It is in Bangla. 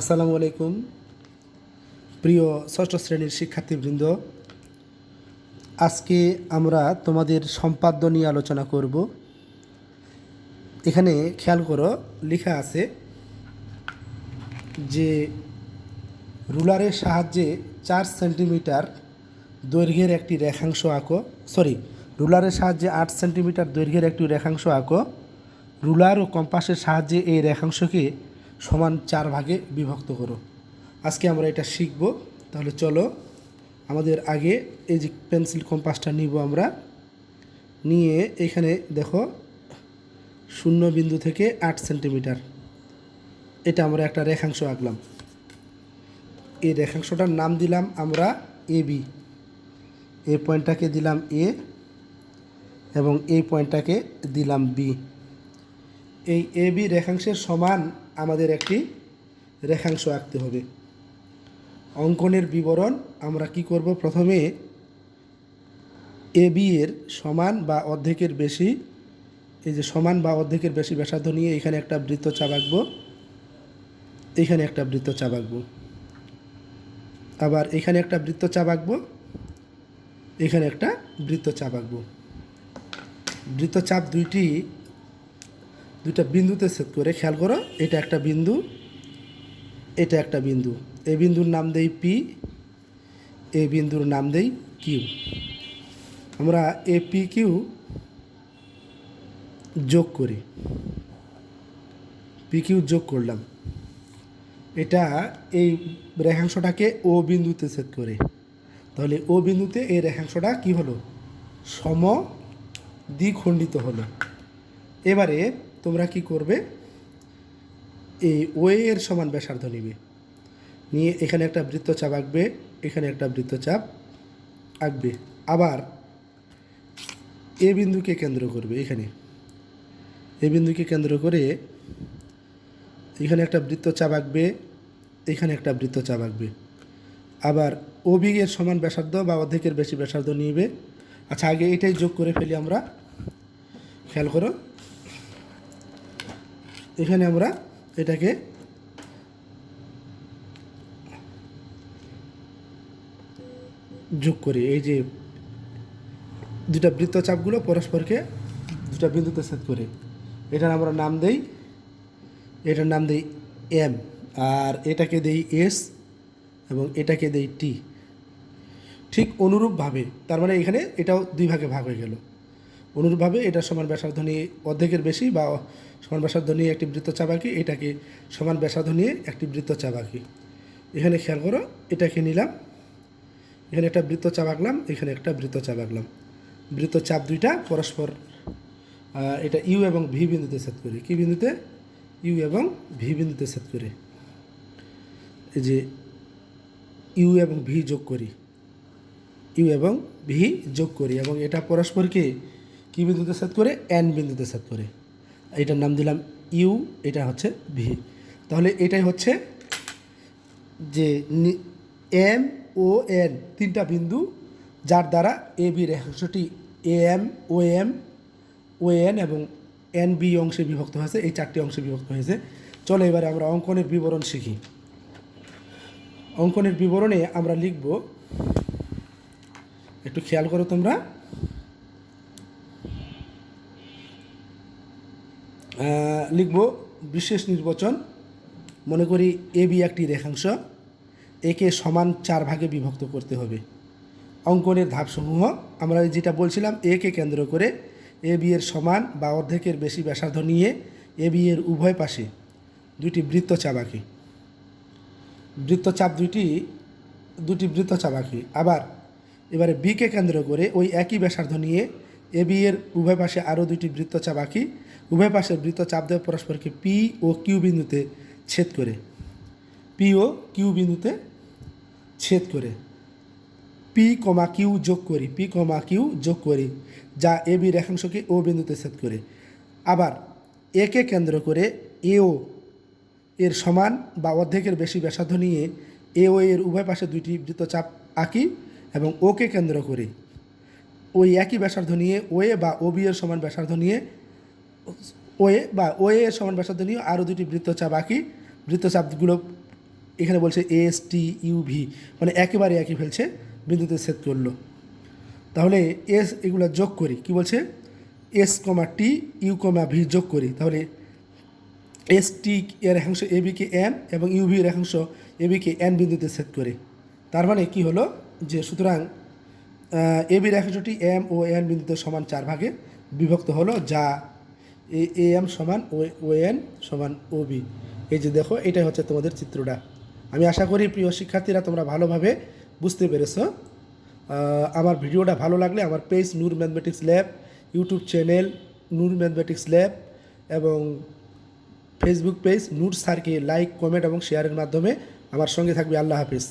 আসসালামু আলাইকুম। প্রিয় ষষ্ঠ শ্রেণির শিক্ষার্থীবৃন্দ, আজকে আমরা তোমাদের সম্পাদ্য নিয়ে আলোচনা করব। এখানে খেয়াল করো, লেখা আছে যে রুলারের সাহায্যে চার সেন্টিমিটার দৈর্ঘ্যের একটি রেখাংশ আঁকো। সরি, রুলারের সাহায্যে আট সেন্টিমিটার দৈর্ঘ্যের একটি রেখাংশ আঁকো। রুলার ও কম্পাসের সাহায্যে এই রেখাংশকে সমান চার ভাগে বিভক্ত করো। আজকে আমরা এটা শিখব। তাহলে চলো, আমাদের আগে এই যে পেন্সিল কম্পাসটা নিব আমরা। নিয়ে এখানে দেখো, শূন্য বিন্দু থেকে আট সেন্টিমিটার। এটা আমরা একটা রেখাংশ আঁকলাম। এই রেখাংশটার নাম দিলাম আমরা এ বি। এই পয়েন্টটাকে দিলাম এ এবং এই পয়েন্টটাকে দিলাম বি। এই এ বি রেখাংশের সমান আমাদের একটি রেখাংশ আঁকতে হবে। অঙ্কনের বিবরণ আমরা কি করব? প্রথমে এ, বি এর সমান বা অর্ধেকের বেশি, এই যে সমান বা অর্ধেকের বেশি ব্যাসার্ধ নিয়ে এখানে একটা বৃত্ত চাপ আঁকবো। এখানে একটা বৃত্ত চাপ আঁকবো। আবার এখানে একটা বৃত্ত চাপ আঁকবো। এখানে একটা বৃত্ত চাপ আঁকবো। বৃত্তচাপ দুইটি দুইটা বিন্দুতে সেট করে খেয়াল করো, এটা একটা বিন্দু, এটা একটা বিন্দু। এ বিন্দুর নাম দেই পি এ বিন্দুর নাম দেই কিউ আমরা এ পি কিউ যোগ করি। পি কিউ যোগ করলাম। এটা এই রেখাংশটাকে ও বিন্দুতে সেট করে। তাহলে ও বিন্দুতে এই রেখাংশটা কি হলো? সম দ্বিখণ্ডিত হলো। এবারে তোমরা কি করবে? এই ওয়ে এর সমান ব্যাসার্ধ নিবে। নিয়ে এখানে একটা বৃত্তচাপ আঁকবে, এখানে একটা বৃত্তচাপ আঁকবে। আবার এ বিন্দুকে কেন্দ্র করবে এখানে। এ বিন্দুকে কেন্দ্র করে এখানে একটা বৃত্তচাপ আঁকবে, এখানে একটা বৃত্তচাপ আঁকবে। আবার ওবি এর সমান ব্যাসার্ধ বা অর্ধেকের বেশি ব্যাসার্ধ নিবে। আচ্ছা আগে এটাই যোগ করে ফেলি আমরা। খেয়াল করো। এখানে আমরা এটাকে যোগ করি। এই যে দুটা বৃত্তচাপগুলো পরস্পরকে দুটা বিন্দুতে সেট করে। এটার আমরা নাম দেই, এটার নাম দেই এম আর এটাকে দেই এস এবং এটাকে দেই টি ঠিক অনুরূপভাবে, তার মানে এখানে এটাও দুই ভাগে ভাগ হয়ে গেল। অনুরূপভাবে এটা সমান ব্যাসার্ধ অর্ধেকের বেশি বা সমান ব্যাসার্ধ একটি বৃত্তচাপ আঁকি এটাকে সমান ব্যাসার্ধ একটি বৃত্তচাপ আঁকি এখানে খেয়াল করো, এটাকে নিলাম, এখানে একটা বৃত্তচাপ আঁকলাম এখানে একটা বৃত্তচাপ আঁকলাম বৃত্তচাপ দুইটা পরস্পর এটা ইউ এবং ভি বিন্দুতে সেট করি। কি বিন্দুতে? ইউ এবং ভি বিন্দুতে সেট করে। এই যে ইউ এবং ভি যোগ করি। ইউ এবং ভি যোগ করি। এবং এটা পরস্পরকে কি বিন্দুতে সেট করে? এন বিন্দুতে সেট করে। এটার নাম দিলাম ইউ এটা হচ্ছে ভি তাহলে এটাই হচ্ছে যে এম ও এন তিনটা বিন্দু, যার দ্বারা A B রেখাংশটি A M O M O N এবং এন বি অংশে বিভক্ত হয়েছে। এই চারটি অংশে বিভক্ত হয়েছে। চলো এবারে আমরা অঙ্কনের বিবরণ শিখি। অঙ্কনের বিবরণে আমরা লিখব, একটু খেয়াল করো তোমরা। লিখব বিশেষ নির্বাচন। মনে করি এ, বি একটি রেখাংশ। একে সমান চার ভাগে বিভক্ত করতে হবে। অঙ্কনের ধাপসমূহ, আমরা যেটা বলছিলাম একে কেন্দ্র করে এ, বি এর সমান বা অর্ধেকের বেশি ব্যাসার্ধ নিয়ে এ, বি এর উভয় পাশে দুটি বৃত্তচাপ আঁকি বৃত্তচাপ দুইটি, দুটি বৃত্তচাপ আঁকি আবার এবারে বিকে কেন্দ্র করে ওই একই ব্যাসার্ধ নিয়ে এ, বি এর উভয় পাশে আরও দুটি বৃত্তচাপ আঁকি উভয় পাশের বৃত্ত চাপ দেওয়া পরস্পরকে পি ও কিউ বিন্দুতে ছেদ করে। পি ও কিউ বিন্দুতে ছেদ করে। পি কমা কিউ যোগ করি পি কমা কিউ যোগ করি, যা এ বি রেখাংশকে ও বিন্দুতে ছেদ করে। আবার একে কেন্দ্র করে এও এর সমান বা অর্ধেকের বেশি ব্যাসার্ধ নিয়ে এ ও এর উভয় পাশে দুইটি বৃত্তচাপ আঁকি এবং ওকে কেন্দ্র করে। ওই একই ব্যাসার্ধ নিয়ে ওয়ে বা ওবি এর সমান ব্যাসার্ধ নিয়ে ওয়ে বা ওয়ে এর সমান ব্যাসার্ধ নিয়ে আরও দুটি বৃত্তচাপ আঁকি। বৃত্তচাপগুলো এখানে বলছে এস টি ইউভি মানে একেবারে একই ফেলছে, বিন্দুতে ছেদ করল। তাহলে এস এগুলো যোগ করি, কি বলছে? S comma T U comma V যোগ করি। তাহলে এস টি এর একাংশ এ বিকে এম এবং ইউভি এর রেখাংশ এ বিকে এন বিন্দুতে ছেদ করে। তার মানে কি হলো? যে সুতরাং এ বি রেখাংশটি এম ও এন বিন্দুতে সমান চার ভাগে বিভক্ত হলো, যা এ এ এম সমান ও এন সমান ও বি। এই যে দেখো, এটাই হচ্ছে তোমাদের চিত্রটা। আমি আশা করি প্রিয় শিক্ষার্থীরা তোমরা ভালোভাবে বুঝতে পেরেছ। আমার ভিডিওটা ভালো লাগলে আমার page Noor mathematics lab, YouTube channel Noor mathematics lab এবং ফেসবুক পেজ নূর স্যারকে লাইক, কমেন্ট এবং শেয়ারের মাধ্যমে আমার সঙ্গে থাকবে। আল্লাহ হাফিজ।